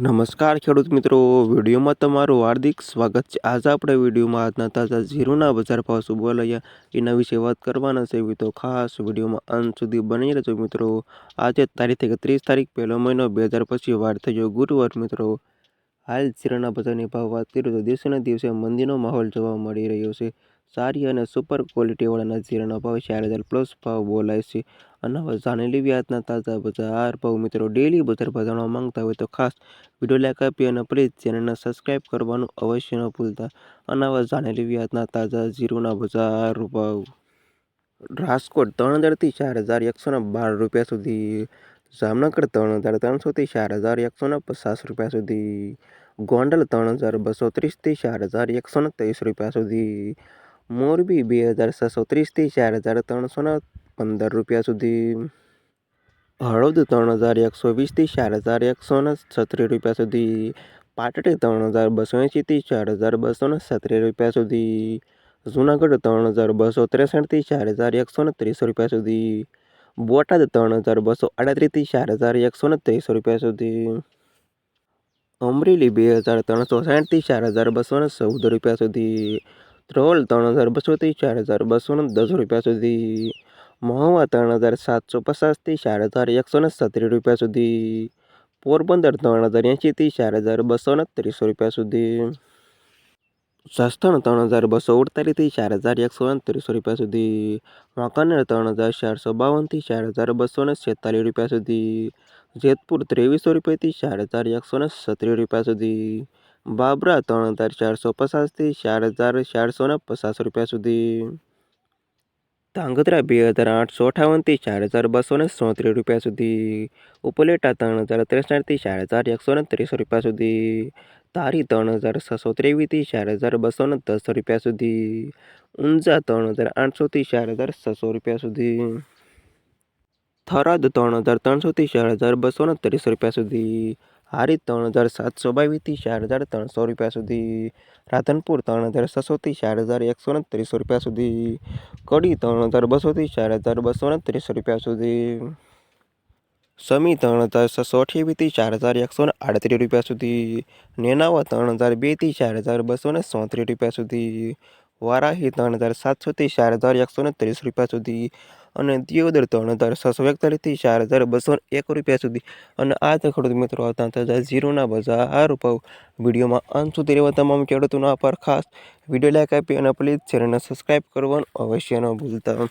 નમસ્કાર ખેડૂત મિત્રો, વિડીયોમાં તમારું હાર્દિક સ્વાગત છે. આજે આપણે વિડીયોમાં આજના તાજા ઝીરોના બજાર ભાવ શું બોલાયા એના વિશે વાત કરવાના છે. તો ખાસ વિડીયોમાં અંત સુધી બની રહેજો મિત્રો. આજે તારીખ એકત્રીસ તારીખ પહેલો મહિનો બે હજાર પછી વાર થયો ગુરુવાર મિત્રો. હાલ ઝીરાના બજારની ભાવ વાત કરીએ તો દિવસેના દિવસે મંદીનો માહોલ જોવા મળી રહ્યો છે. સારી અને સુપર ક્વોલિટીવાળાના જીરાના ભાવ. ચાર હજાર પ્લસ ભાવ બોલાય છે. અને હવે વ્યાજના તાજા બજાર ભાવ મિત્રો ડેલી બજાર ભાવ માંગતા હોય તો ખાસ વીડિયો લાઈક આપી અને પ્લીઝ ચેનલને સબસ્ક્રાઈબ કરવાનું અવશ્ય ન ભૂલતા. અને હવે વ્યાજના તાજા ઝીરોના બજાર ભાવ. રાજકોટ ત્રણ હજારથી ચાર હજાર એકસો ને બાર રૂપિયા સુધી. જામનગર ત્રણ હજાર ત્રણસોથી ચાર હજાર એકસો ને પચાસ રૂપિયા સુધી. ગોંડલ ત્રણ હજાર બસો ત્રીસથી ચાર હજાર એકસો ને ત્રીસ રૂપિયા સુધી. મોરબી બે હજાર છસો ત્રીસથી ચાર હજાર ત્રણસોના પંદર રૂપિયા સુધી. હળવદ ત્રણ હજાર એકસો વીસથી ચાર હજાર એકસો ને છત્રીસ રૂપિયા સુધી. પાટડી ત્રણ હજાર બસો એંશીથી ચાર હજાર બસો ને છત્રીસ રૂપિયા સુધી. જુનાગઢ ત્રણ હજાર બસો ત્રેસઠથી ચાર હજાર એકસો ને ત્રીસ રૂપિયા સુધી. બોટાદ ત્રણ હજાર બસો આડત્રીસથી ચાર હજાર એકસો ને ત્રીસો રૂપિયા સુધી. અમરેલી બે હજાર ત્રણસો સાઠથી ચાર હજાર બસો ને ચૌદ રૂપિયા સુધી. ધ્રોલ ત્રણ હજાર બસોથી ચાર હજાર બસો ને દસ રૂપિયા સુધી મહુવા ત્રણ હજાર સાતસો પચાસથી ચાર હજાર એકસો ને સત્રીસ રૂપિયા સુધી પોરબંદર ત્રણ હજાર એંશીથી ચાર હજાર બસો ને ત્રીસો રૂપિયા સુધી જસદણ ત્રણ હજાર બસો અડતાલીસથી ચાર હજાર એકસો ને ત્રીસો રૂપિયા સુધી વાંકાનેર ત્રણ હજાર ચારસો બાવનથી ચાર હજાર બસો ને છેતાલીસ રૂપિયા સુધી જેતપુર ત્રેવીસો રૂપિયાથી ચાર હજાર એકસો ને સત્રીસ રૂપિયા સુધી બાબરા ત્રણ હજાર ચારસો પચાસથી ચાર હજાર ચારસો ને પચાસ રૂપિયા સુધી. ધાંગધ્રા બે હજાર આઠસો અઠાવનથી ચાર હજાર બસો ને સોત્રીસ રૂપિયા સુધી. ઉપલેટા ત્રણ હજાર ત્રેસઠથી ચાર હજાર એકસો ને ત્રીસ રૂપિયા સુધી. તારી ત્રણ હજાર છસો ત્રેવીસથી ચાર હજાર બસો ને દસ રૂપિયા સુધી. ઊંઝા ત્રણ હજાર આઠસોથી ચાર હજાર છસો રૂપિયા સુધી. થરાદ ત્રણ હજાર ત્રણસોથી ચાર હજાર બસો ને ત્રીસ રૂપિયા સુધી. હારી ત્રણ હજાર સાતસો બાવીસથી ચાર હજાર ત્રણસો રૂપિયા સુધી. રાધનપુર ત્રણ હજાર છસોથી ચાર હજાર એકસો ને ત્રીસ રૂપિયા સુધી. કડી ત્રણ હજાર બસોથી ચાર હજાર બસો ને ત્રીસ રૂપિયા સુધી. સમી ત્રણ હજાર છસો અઠ્યાવીસથી ચાર હજાર એકસો ને આડત્રીસ રૂપિયા સુધી. નેનાવા ત્રણ હજાર બેથી ચાર હજાર બસો ને રૂપિયા સુધી. વારાહી ત્રણ હજાર સાતસોથી ચાર હજાર એકસો ને ત્રીસ રૂપિયા સુધી. અને દિયોદર ત્રણ હજાર છસો એકતાલીસથી ચાર હજાર બસો એક રૂપિયા સુધી. અને આ તે ખેડૂત મિત્રો હતા તાજા ઝીરોના બજાર ભાવ વિડીયોમાં અંત સુધી રહેવા તમામ ખેડૂતોના આભાર. ખાસ વીડિયો લાઈક આપી અને પ્લીઝ ચેનલને સબસ્ક્રાઈબ કરવાનું અવશ્ય ન ભૂલતા.